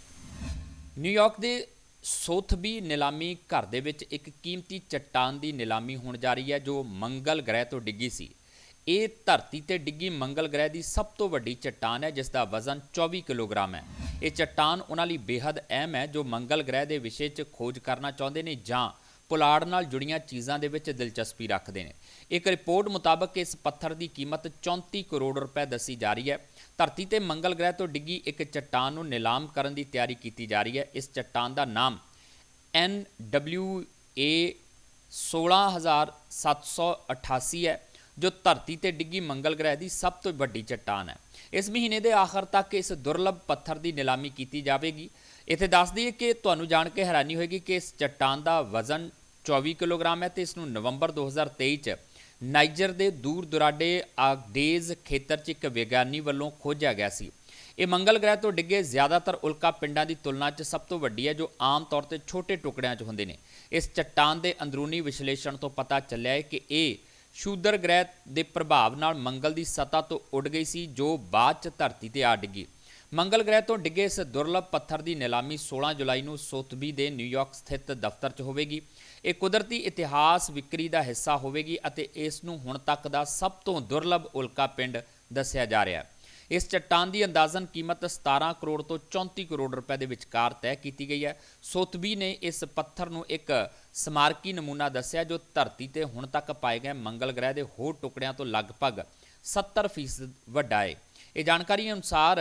Speaker 1: ਨਿਊਯਾਰਕ ਦੇ ਸੋਥਬੀ ਨਿਲਾਮੀ ਘਰ ਦੇ ਵਿੱਚ ਇੱਕ ਕੀਮਤੀ ਚਟਾਨ ਦੀ ਨਿਲਾਮੀ ਹੋਣ ਜਾ ਰਹੀ ਹੈ, ਜੋ ਮੰਗਲ ਗ੍ਰਹਿ ਤੋਂ ਡਿੱਗੀ ਸੀ। ਇਹ ਧਰਤੀ ਤੇ ਡਿੱਗੀ ਮੰਗਲ ਗ੍ਰਹਿ ਦੀ ਸਭ ਤੋਂ ਵੱਡੀ ਚਟਾਨ ਹੈ ਜਿਸ ਦਾ ਵਜ਼ਨ 24 ਕਿਲੋਗ੍ਰਾਮ ਹੈ। ਇਹ ਚਟਾਨ ਉਹਨਾਂ ਲਈ ਬੇहद ਅਹਿਮ ਹੈ, ਜੋ ਮੰਗਲ ਗ੍ਰਹਿ ਦੇ ਵਿਸ਼ੇ 'ਚ ਖੋਜ ਕਰਨਾ ਚਾਹੁੰਦੇ ਨੇ ਜਾਂ ਪੁਲਾੜ ਨਾਲ ਜੁੜੀਆਂ ਚੀਜ਼ਾਂ ਦੇ ਵਿੱਚ ਦਿਲਚਸਪੀ ਰੱਖਦੇ ਨੇ। ਇੱਕ ਰਿਪੋਰਟ ਮੁਤਾਬਕ ਇਸ ਪੱਥਰ ਦੀ ਕੀਮਤ 34 ਕਰੋੜ ਰੁਪਏ ਦੱਸੀ ਜਾ ਰਹੀ ਹੈ। ਧਰਤੀ ਤੇ ਮੰਗਲ ਗ੍ਰਹਿ ਤੋਂ ਡਿੱਗੀ ਇੱਕ ਚਟਾਨ ਨੂੰ ਨਿਲਾਮ ਕਰਨ ਦੀ ਤਿਆਰੀ ਕੀਤੀ ਜਾ ਰਹੀ ਹੈ। ਇਸ ਚਟਾਨ ਦਾ ਨਾਮ NWA 16788 ਹੈ। ਜੋ ਧਰਤੀ ਤੇ ਡਿੱਗੀ ਮੰਗਲ ਗ੍ਰਹਿ ਦੀ ਸਭ ਤੋਂ ਵੱਡੀ ਚਟਾਨ ਹੈ। ਇਸ ਮਹੀਨੇ ਦੇ ਆਖਰ ਤੱਕ ਇਸ ਦੁਰਲੱਭ ਪੱਥਰ ਦੀ ਨਿਲਾਮੀ ਕੀਤੀ ਜਾਵੇਗੀ। ਇੱਥੇ ਦੱਸ ਦਈਏ ਕਿ ਤੁਹਾਨੂੰ ਜਾਣ ਕੇ ਹੈਰਾਨੀ ਹੋਏਗੀ ਕਿ ਇਸ ਚਟਾਨ ਦਾ ਵਜ਼ਨ 24 ਕਿਲੋਗ੍ਰਾਮ ਹੈ ਤੇ ਇਸ ਨੂੰ ਨਵੰਬਰ 2023 ਚ ਨਾਈਜਰ ਦੇ ਦੂਰ ਦੁਰਾਡੇ ਆਗਡੇਜ਼ ਖੇਤਰ 'ਚ ਇੱਕ ਵਿਗਿਆਨੀ ਵੱਲੋਂ ਖੋਜਿਆ ਗਿਆ ਸੀ। ਇਹ ਮੰਗਲ ਗ੍ਰਹਿ ਤੋਂ ਡਿੱਗੇ ਜ਼ਿਆਦਾਤਰ ਉਲਕਾ ਪਿੰਡਾਂ ਦੀ ਤੁਲਨਾ 'ਚ ਸਭ ਤੋਂ ਵੱਡੀ ਹੈ, ਜੋ ਆਮ ਤੌਰ ਤੇ ਛੋਟੇ ਟੁਕੜਿਆਂ 'ਚ ਹੁੰਦੇ ਨੇ। ਇਸ ਚਟਾਨ ਦੇ ਅੰਦਰੂਨੀ ਵਿਸ਼ਲੇਸ਼ਣ ਤੋਂ ਪਤਾ ਚੱਲਿਆ ਹੈ ਕਿ ਇਹ ਸ਼ੂਦਰ ਗ੍ਰਹਿ ਦੇ ਪ੍ਰਭਾਵ ਨਾਲ ਮੰਗਲ ਦੀ ਸਤ੍ਹਾ ਤੋਂ ਉੱਡ ਗਈ ਸੀ, ਜੋ ਬਾਅਦ 'ਚ ਧਰਤੀ ਤੇ ਆ ਡਿੱਗੀ। ਮੰਗਲ ਗ੍ਰਹਿ ਤੋਂ ਡਿੱਗੇ ਇਸ ਦੁਰਲੱਭ ਪੱਥਰ ਦੀ ਨਿਲਾਮੀ 16 ਜੁਲਾਈ ਨੂੰ ਸੋਥਬੀ ਦੇ ਨਿਊਯਾਰਕ ਸਥਿਤ ਦਫ਼ਤਰ 'ਚ ਹੋਵੇਗੀ। ਇਹ ਕੁਦਰਤੀ ਇਤਿਹਾਸ ਵਿਕਰੀ ਦਾ ਹਿੱਸਾ ਹੋਵੇਗੀ ਅਤੇ ਇਸ ਨੂੰ ਹੁਣ ਤੱਕ ਦਾ ਸਭ ਤੋਂ ਦੁਰਲੱਭ ਉਲਕਾ ਪਿੰਡ ਦੱਸਿਆ ਜਾ ਰਿਹਾ ਹੈ। ਇਸ ਚਟਾਨ ਦੀ ਅੰਦਾਜ਼ਨ ਕੀਮਤ 17 ਕਰੋੜ ਤੋਂ 34 ਕਰੋੜ ਰੁਪਏ ਦੇ ਵਿਚਕਾਰ ਤੈਅ ਕੀਤੀ ਗਈ ਹੈ। ਸੋਥਬੀ ਨੇ ਇਸ ਪੱਥਰ ਨੂੰ ਇੱਕ ਸਮਾਰਕੀ ਨਮੂਨਾ ਦੱਸਿਆ ਜੋ ਧਰਤੀ ਤੇ ਹੁਣ ਤੱਕ ਪਾਏ ਗਏ ਮੰਗਲ ਗ੍ਰਹਿ ਦੇ ਹੋਰ ਟੁਕੜਿਆਂ ਤੋਂ ਲਗਭਗ 70% ਵੱਡਾ ਹੈ ਇਹ ਜਾਣਕਾਰੀ ਅਨੁਸਾਰ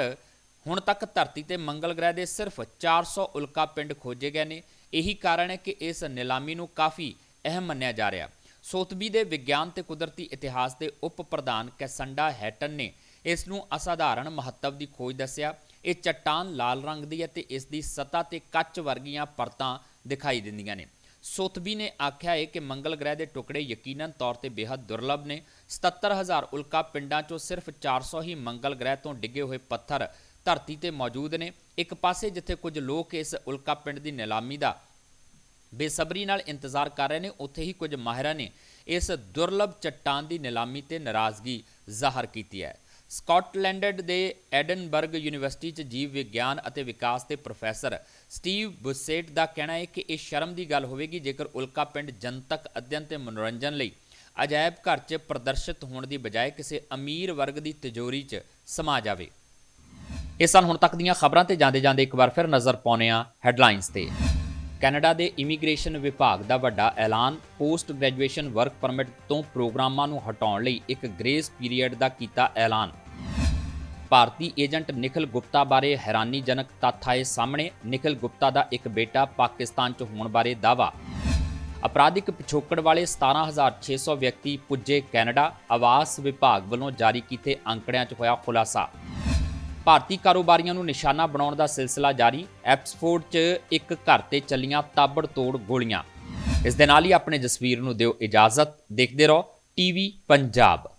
Speaker 1: ਹੁਣ ਤੱਕ ਧਰਤੀ ਤੇ ਮੰਗਲ ਗ੍ਰਹਿ ਦੇ ਸਿਰਫ 400 ਉਲਕਾ ਪਿੰਡ ਖੋਜੇ ਗਏ ਨੇ। ਇਹੀ ਕਾਰਨ ਹੈ ਕਿ ਇਸ ਨਿਲਾਮੀ ਨੂੰ ਕਾਫੀ ਅਹਿਮ ਮੰਨਿਆ ਜਾ ਰਿਹਾ। ਸੋਥਬੀ ਦੇ ਵਿਗਿਆਨ ਤੇ ਕੁਦਰਤੀ ਇਤਿਹਾਸ ਦੇ ਉਪ ਪ੍ਰਧਾਨ ਕੈਸੰਡਾ ਹੈਟਨ ਨੇ ਇਸ ਨੂੰ ਅਸਾਧਾਰਨ ਮਹੱਤਵ ਦੀ ਖੋਜ ਦੱਸਿਆ। ਇਹ ਚਟਾਨ ਲਾਲ ਰੰਗ ਦੀ ਹੈ ਤੇ ਇਸ ਦੀ ਸਤਹ ਤੇ ਕੱਚ ਵਰਗੀਆਂ ਪਰਤਾਂ ਦਿਖਾਈ ਦਿੰਦੀਆਂ ਨੇ। ਸੋਥਬੀ ਨੇ ਆਖਿਆ ਹੈ ਕਿ ਮੰਗਲ ਗ੍ਰਹਿ ਦੇ ਟੁਕੜੇ ਯਕੀਨਨ ਤੌਰ ਤੇ ਬੇहद ਦੁਰਲੱਭ ਨੇ। 77000 ਉਲਕਾ ਪਿੰਡਾਂ ਚੋਂ ਸਿਰਫ 400 ਹੀ ਮੰਗਲ ਗ੍ਰਹਿ ਤੋਂ ਡਿੱਗੇ ਹੋਏ ਪੱਥਰ ਧਰਤੀ ਤੇ ਮੌਜੂਦ ਨੇ। ਇੱਕ ਪਾਸੇ ਜਿੱਥੇ ਕੁਝ ਲੋਕ ਇਸ ਉਲਕਾ ਪਿੰਡ ਦੀ ਨਿਲਾਮੀ ਦਾ ਬੇਸਬਰੀ ਨਾਲ ਇੰਤਜ਼ਾਰ ਕਰ ਰਹੇ ਨੇ, ਉੱਥੇ ਹੀ ਕੁਝ ਮਾਹਿਰਾਂ ਨੇ ਇਸ ਦੁਰਲੱਭ ਚਟਾਨ ਦੀ ਨਿਲਾਮੀ ਤੇ ਨਾਰਾਜ਼ਗੀ ਜ਼ਾਹਰ ਕੀਤੀ ਹੈ। ਸਕਾਟਲੈਂਡ ਦੇ ਐਡਨਬਰਗ ਯੂਨੀਵਰਸਿਟੀ 'ਚ ਜੀਵ ਵਿਗਿਆਨ ਅਤੇ ਵਿਕਾਸ ਦੇ ਪ੍ਰੋਫੈਸਰ ਸਟੀਵ ਬੁਸੇਟ ਦਾ ਕਹਿਣਾ ਹੈ ਕਿ ਇਹ ਸ਼ਰਮ ਦੀ ਗੱਲ ਹੋਵੇਗੀ ਜੇਕਰ ਉਲਕਾ ਪਿੰਡ ਜਨਤਕ ਅਧਿਐਨ ਤੇ ਮਨੋਰੰਜਨ ਲਈ ਅਜਾਇਬ ਘਰ 'ਚ ਪ੍ਰਦਰਸ਼ਿਤ ਹੋਣ ਦੀ ਬਜਾਏ ਕਿਸੇ ਅਮੀਰ ਵਰਗ ਦੀ ਤਿਜੋਰੀ 'ਚ ਸਮਾ ਜਾਵੇ। ਇਹ ਸਨ ਹੁਣ ਤੱਕ ਦੀਆਂ ਖਬਰਾਂ ਤੇ ਜਾਂਦੇ ਜਾਂਦੇ ਇੱਕ ਵਾਰ ਫਿਰ ਨਜ਼ਰ ਪਾਉਂਦੇ ਹਾਂ ਹੈਡਲਾਈਨਸ ਤੇ। ਕੈਨੇਡਾ ਦੇ ਇਮੀਗ੍ਰੇਸ਼ਨ ਵਿਭਾਗ ਦਾ ਵੱਡਾ ਐਲਾਨ ਪੋਸਟ ਗ੍ਰੈਜੂਏਸ਼ਨ ਵਰਕ ਪਰਮਿਟ ਤੋਂ ਪ੍ਰੋਗਰਾਮਾਂ ਨੂੰ ਹਟਾਉਣ ਲਈ ਇੱਕ ਗ੍ਰੇਸ ਪੀਰੀਅਡ ਦਾ ਕੀਤਾ ਐਲਾਨ। ਭਾਰਤੀ ਏਜੰਟ ਨਿਖਿਲ ਗੁਪਤਾ ਬਾਰੇ ਹੈਰਾਨੀਜਨਕ ਤੱਥ ਆਏ ਸਾਹਮਣੇ। ਨਿਖਿਲ ਗੁਪਤਾ ਦਾ ਇੱਕ ਬੇਟਾ ਪਾਕਿਸਤਾਨ 'ਚ ਹੋਣ ਬਾਰੇ ਦਾਅਵਾ। ਅਪਰਾਧਿਕ ਪਿਛੋਕੜ ਵਾਲੇ 17600 ਵਿਅਕਤੀ ਪੁੱਜੇ ਕੈਨੇਡਾ। ਆਵਾਸ ਵਿਭਾਗ ਵੱਲੋਂ ਜਾਰੀ ਕੀਤੇ ਅੰਕੜਿਆਂ 'ਚ ਹੋਇਆ ਖੁਲਾਸਾ। ਭਾਰਤੀ ਕਾਰੋਬਾਰੀਆਂ ਨੂੰ ਨਿਸ਼ਾਨਾ ਬਣਾਉਣ ਦਾ ਸਿਲਸਿਲਾ ਜਾਰੀ। ਐਪਸਫੋਰਡ 'ਚ ਇੱਕ ਘਰ ਤੇ ਚੱਲੀਆਂ ਤਾਬੜ ਤੋੜ ਗੋਲੀਆਂ। ਇਸ ਦੇ ਨਾਲ ਹੀ ਆਪਣੇ ਜਸਵੀਰ ਨੂੰ ਦਿਓ ਇਜਾਜ਼ਤ। ਦੇਖਦੇ ਰਹੋ, ਟੀਵੀ ਪੰਜਾਬ।